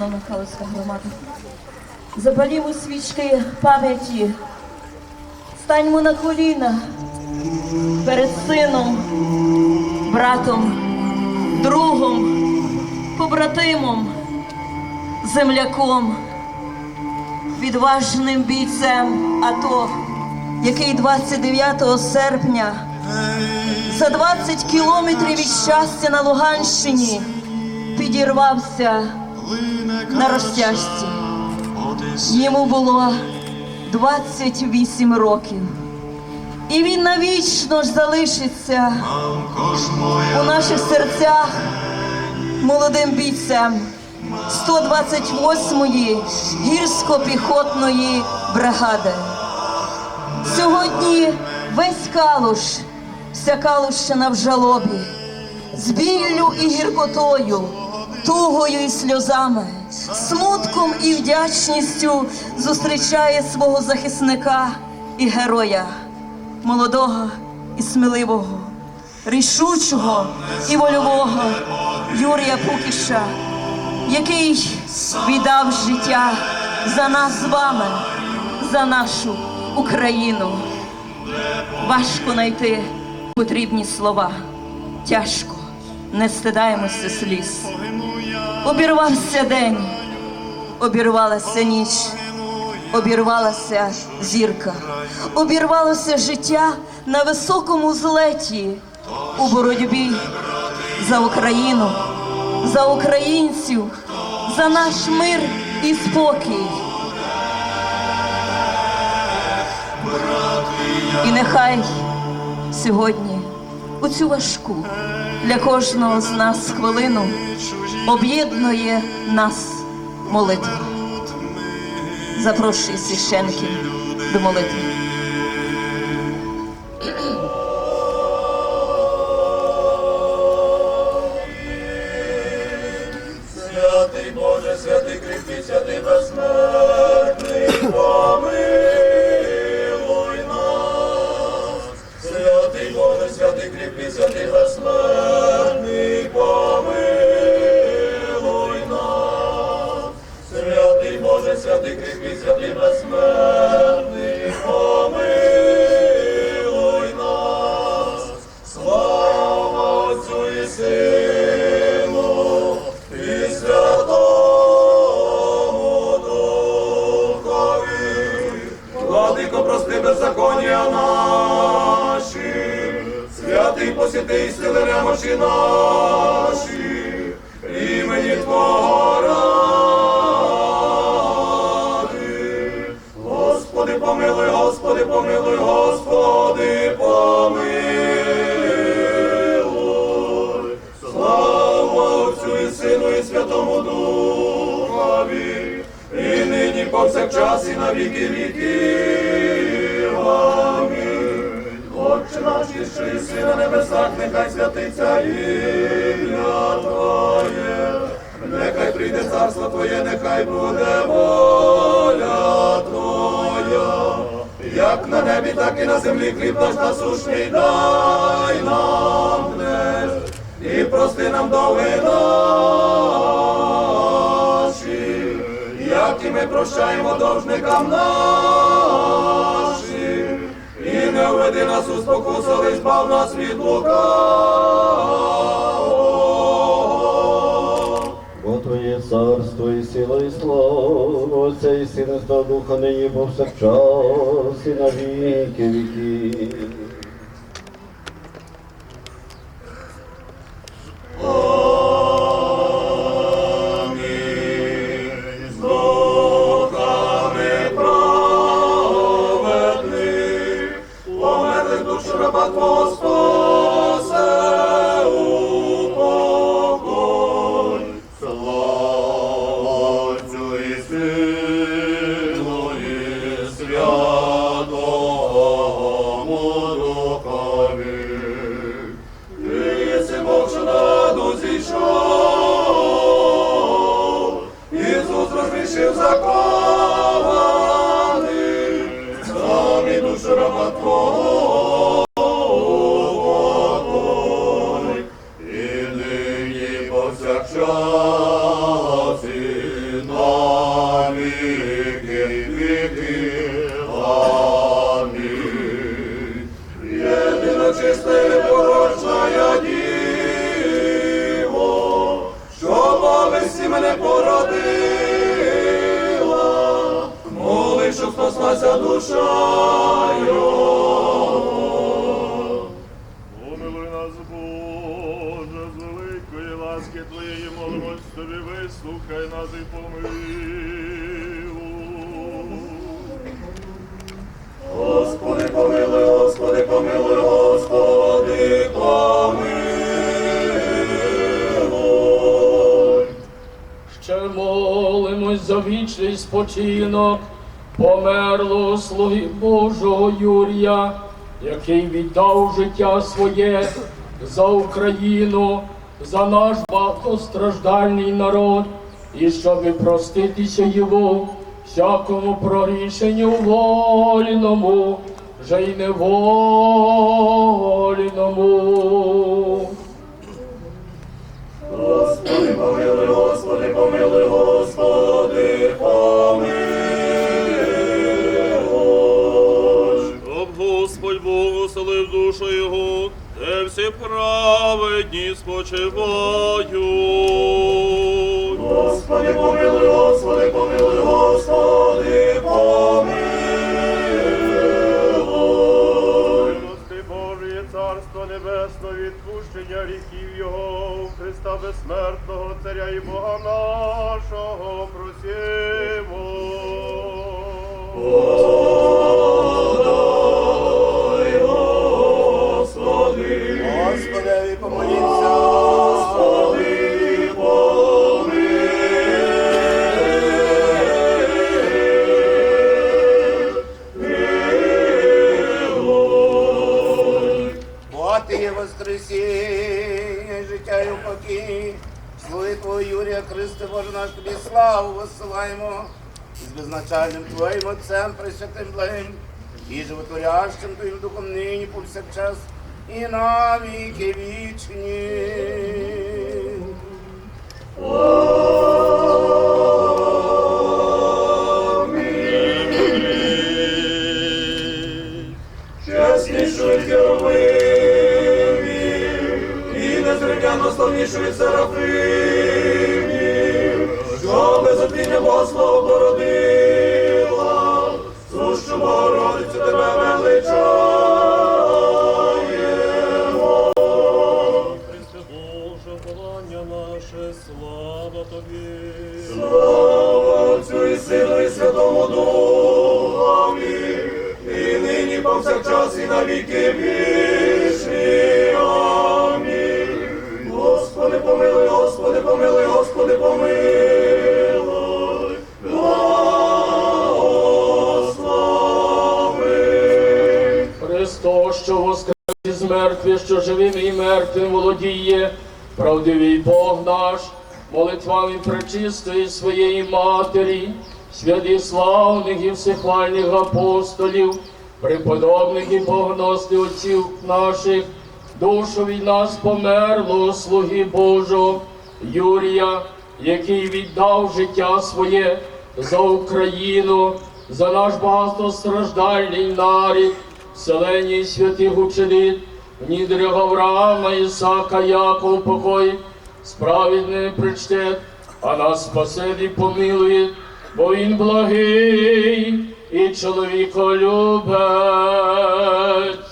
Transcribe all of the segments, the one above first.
шановна Калицька громада. Запалімо свічки пам'яті, станьмо на коліна перед сином, братом, другом, побратимом, земляком, відважним бійцем АТО, який 29 серпня за 20 кілометрів від щастя на Луганщині підірвався на розтяжці. Йому було 28 років. І він навічно ж залишиться у наших серцях молодим бійцем 128-ї гірсько-піхотної бригади. Сьогодні весь калуш, вся калущина в жалобі, з біллю і гіркотою, тугою і сльозами, смутком і вдячністю зустрічає свого захисника і героя, молодого і сміливого, рішучого і вольового Юрія Пукіша, який віддав життя за нас з вами, за нашу Україну. Важко знайти потрібні слова. Тяжко, не стидаємося сліз. Обірвався день, обірвалася ніч, обірвалася зірка, обірвалося життя на високому злеті у боротьбі за Україну, за українців, за наш мир і спокій. І нехай сьогодні у цю важку для кожного з нас хвилину об'єднує нас молитва. Запрошую священки до молитви. Святий сили немощі наші, імені Твого ради. Господи, помилуй, Господи, помилуй, Господи, помилуй. Слава Отцю і Сину і Святому Духові, і нині повсякчас і на віки віків. Амінь. Отче наш, що єси на небесах, нехай святиться ім'я Твоє. Нехай прийде царство Твоє, нехай буде воля Твоя. Як на небі, так і на землі хліб наш насушний дай нам днес. І прости нам довги наші, як і ми прощаємо должникам нашим. Не введи нас у спокусу, лиш бав нас від лукавого. Бо Твоє царство і сила, і слава, Отця і Сина та Духа нині повсякчас і на віки віків. Померлих душу спочинок. Померлого слуги Божого Юрія, який віддав життя своє за Україну, за наш багатостраждальний народ, і щоб проститися його всякому прорішенню вольному, же й невольному. Господи, помилуй, праведні спочивають. Господи, помилуй, Господи, помилуй, Господи, помилуй. Милости Божої, Царство Небесне, відпущення гріхів Його, Христа безсмертного, Царя і Бога нашого, просимо. Подай, воскресіння, життя і упокій. Слуги Твого Юрія Христе, Боже наш тобі славу висилаємо. З безначальним Твоїм Отцем, Пресвятим Благим, і животворящим Твоїм Духом нині повсякчас, і на віки вічні. Із мертвих, що живим і мертвим володіє, правдивий Бог наш, молитвами пречистої своєї Матері, святих славних і всехвальних апостолів, преподобних і богоносних отців наших, душу від нас померлого слуги Божого, Юрія, який віддав життя своє за Україну, за наш багатостраждальний нарід, вселені святих учениць, нідрях Авраама, Ісака, Яков, покой, справедний причтет, а нас спасибі помилує, бо він благий і чоловіколюбець. О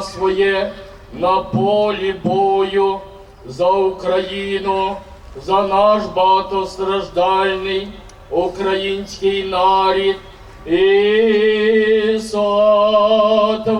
своє на полі бою за Україну, за наш багатостраждальний український нарід. І сотвори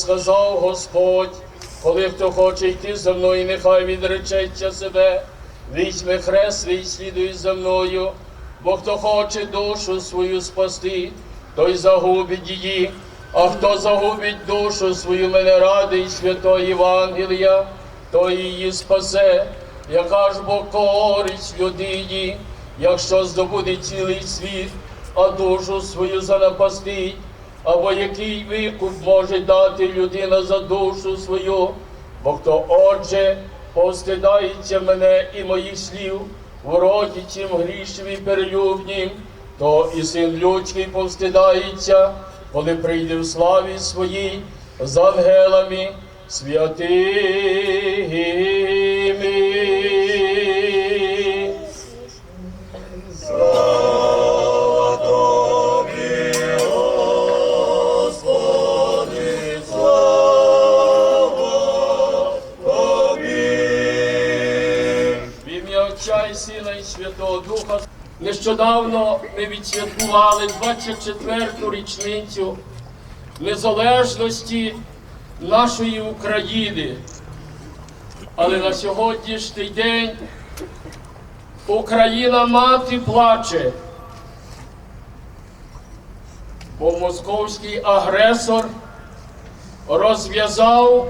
сказав Господь, коли хто хоче йти за мною, нехай відречеться себе, візьме хрест свій, слідуй за мною, бо хто хоче душу свою спасти, той загубить її, а хто загубить душу свою, мене радий святого Євангелія, той її спасе, яка ж бо користь людині, якщо здобуде цілий світ, а душу свою занапастить, або який викуп може дати людина за душу свою, бо хто отже постидається мене і моїх слів, уродічим, грішним і перелюбнім, то і син людський повстидається, коли прийде в славі своїй з ангелами святими. Нещодавно ми відсвяткували 24-ту річницю незалежності нашої України. Але на сьогоднішній день Україна мати плаче, бо московський агресор розв'язав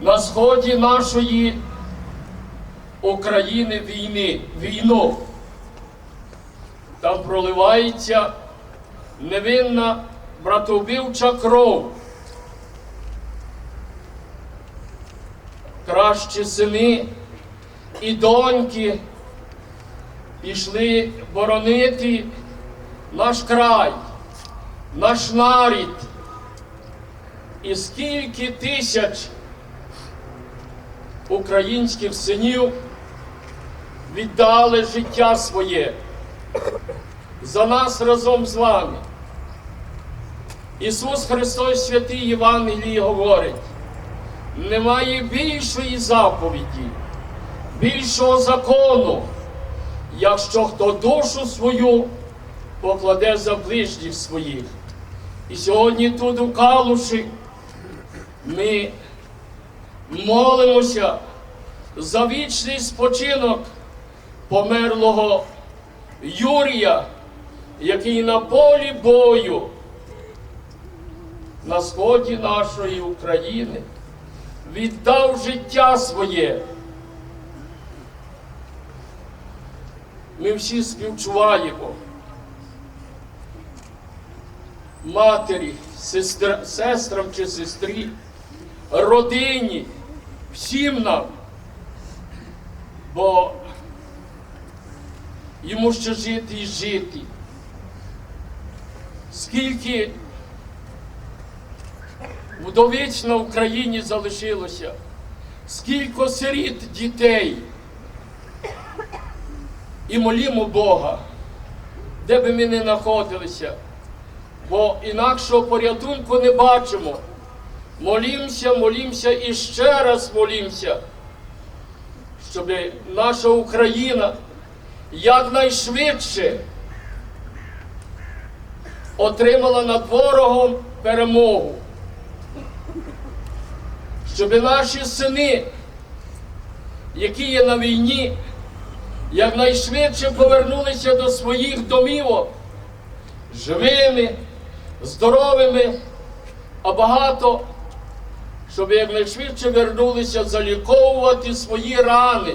на сході нашої України війни, війну. Проливається невинна братовбивча кров. Кращі сини і доньки пішли боронити наш край, наш нарід. І скільки тисяч українських синів віддали життя своє за нас разом з вами. Ісус Христос святий Євангелії говорить, немає більшої заповіді, більшого закону, якщо хто душу свою покладе за ближніх своїх. І сьогодні тут у Калуші ми молимося за вічний спочинок померлого Юрія, який на полі бою на сході нашої України віддав життя своє. Ми всі співчуваємо матері, сестра, сестрам чи сестрі, родині, всім нам, бо йому ще жити і жити. Скільки вдовиць на Україні залишилося, скільки сиріт дітей. І молімо Бога, де би ми не знаходилися, бо інакшого порятунку не бачимо. Молімся, молімся і ще раз молімся, щоб наша Україна якнайшвидше отримала над ворогом перемогу. Щоб наші сини, які є на війні, якнайшвидше повернулися до своїх домівок живими, здоровими, а багато, щоб якнайшвидше вернулися заліковувати свої рани,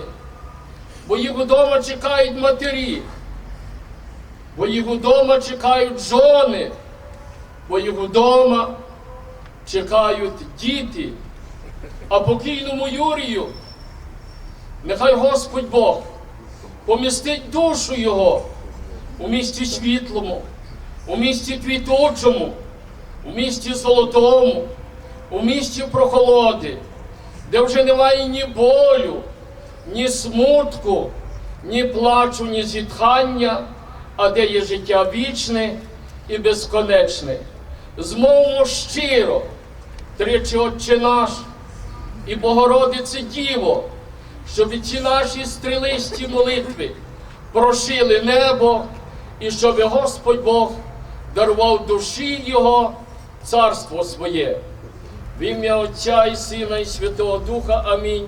бо їх вдома чекають матері, бо їх вдома чекають жони, бо їх вдома чекають діти, а покійному Юрію, нехай Господь Бог помістить душу його у місті світлому, у місті квітучому, у місті золотому, у місті прохолоди, де вже немає ні болю, ні смутку, ні плачу, ні зітхання, а де є життя вічне і безконечне. Змовмо щиро, тричі Отче наш і Богородице Діво, щоб ці наші стрілисті молитви прошили небо, і щоб Господь Бог дарував душі Його царство своє. В ім'я Отця і Сина і Святого Духа. Амінь.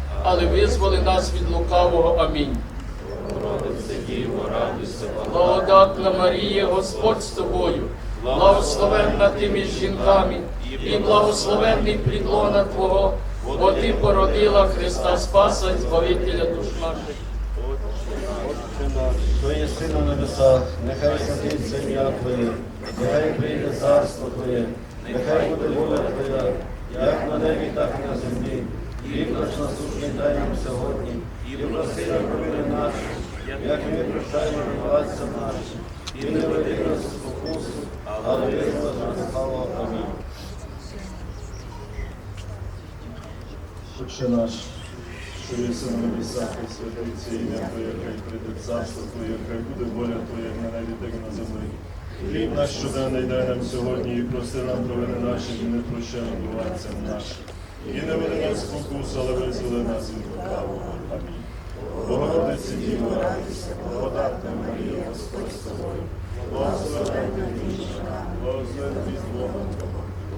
але визволи нас від лукавого. Амінь. Благодатна Марія, Господь з тобою, благословенна ти між жінками, і благословенний плід лона Твого, бо ти породила Христа Спаса і Збавителя душ наших. Що є на небесах, нехай святиться ім'я Твоє, нехай прийде царство Твоє, нехай буде воля Твоя, як на небі, так і на землі. Наш насущний дай нам сьогодні, і прости нам провини наші, як і ми прощаємо винуватцям нашим, і не веди нас у спокусу, але визволи нас лукавого. Амінь. Отче наш, що єси на небесах, хай святиться ім'я Твоє, хай прийде царство Твоє, хай буде воля Твоя, як на небі, так і на землі. Хліб наш щоденний дай нам сьогодні, і прости нам провини наші, і не прощай винуватцям нашим. І не веди нас в спокусу, але визволи нас від лукавого. Амінь. Богородиці Діво, радуйся, благодатна Марія, Господь з тобою. Благословенна між жінками, благословенний з Богом.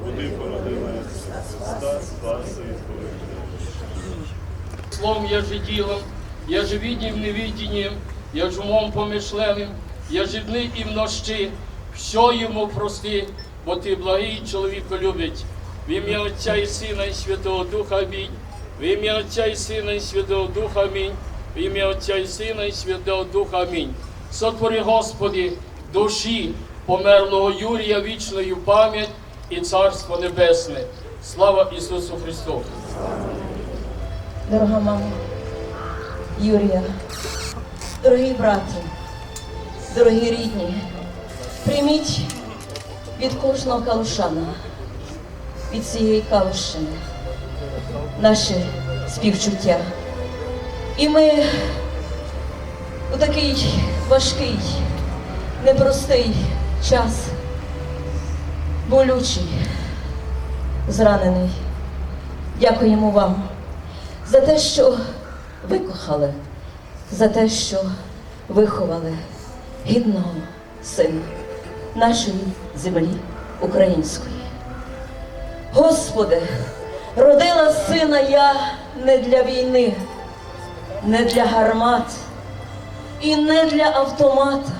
Куди породила Христа, Спаса і Збавителя. Словом я же ділом, я же віднім невідінням, я ж умом помишленим, я же і внощі, все йому прости, бо ти благий чоловіко любить. В ім'я Отця і Сина і Святого Духа Амінь. В ім'я Отця і Сина і Святого Духа Амінь. В ім'я Отця і Сина і Святого Духа Амінь. Сотвори, Господи, душі померлого Юрія вічною пам'ять і Царство Небесне. Слава Ісусу Христу! Дорога мама, Юрія, дорогі брати, дорогі рідні, прийміть від кожного калушана, від цієї калушини, наше співчуття. І ми у такий важкий, непростий час, болючий, зранений. Дякуємо вам за те, що ви кохали, за те, що виховали гідного сина нашої землі української. Господи, родила сина я не для війни, не для гармат і не для автомата.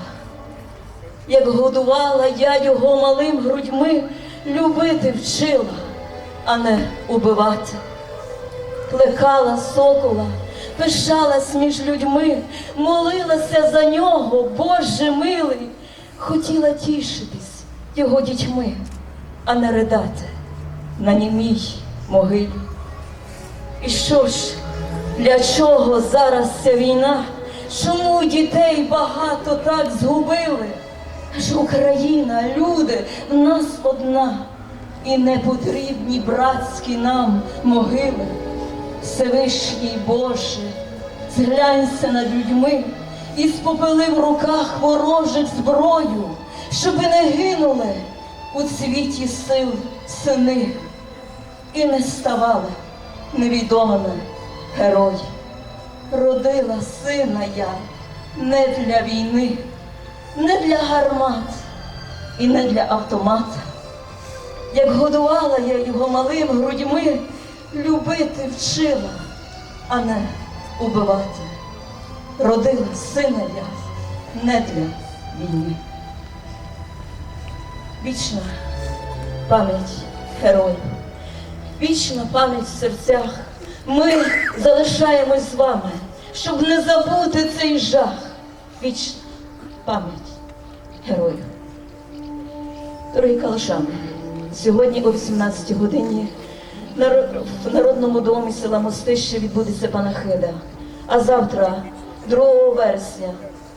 Як годувала я його малим грудьми, любити вчила, а не убивати. Плекала сокола, пишалась між людьми, молилася за нього, Боже милий, хотіла тішитись його дітьми, а не ридати на німій могилі. І що ж, для чого зараз ця війна? Чому дітей багато так згубили? Аж Україна, люди, в нас одна, і не потрібні братські нам могили. Всевишній Боже, зглянься над людьми і спопили в руках ворожих зброю, щоби не гинули у цвіті сил сини і не ставали невідомими герої. Родила сина я не для війни, не для гармат і не для автомата. Як годувала я його малим грудьми, любити вчила, а не убивати. Родила сина я не для війни. Вічна пам'ять героїв, вічна пам'ять в серцях. Ми залишаємось з вами, щоб не забути цей жах. Вічна пам'ять героїв. Дорогі калашани, сьогодні о 18 годині в Народному домі села Мостище відбудеться панахида. А завтра, 2 вересня,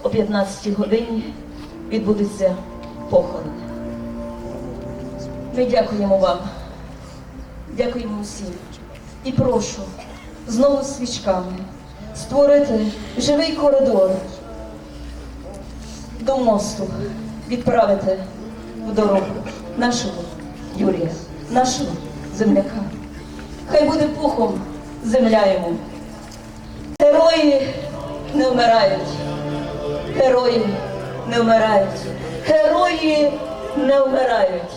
о 15 годині відбудеться похорон. Ми дякуємо вам, дякуємо усім. І прошу знову свічками створити живий коридор до мосту, відправити в дорогу нашого Юрія, нашого земляка. Хай буде пухом земля йому. Герої не вмирають. Герої не вмирають. Герої не вмирають.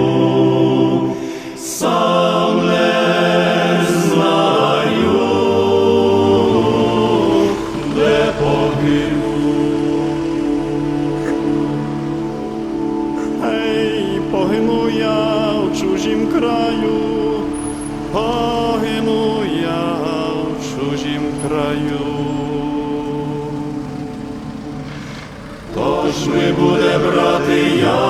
буде брати яму?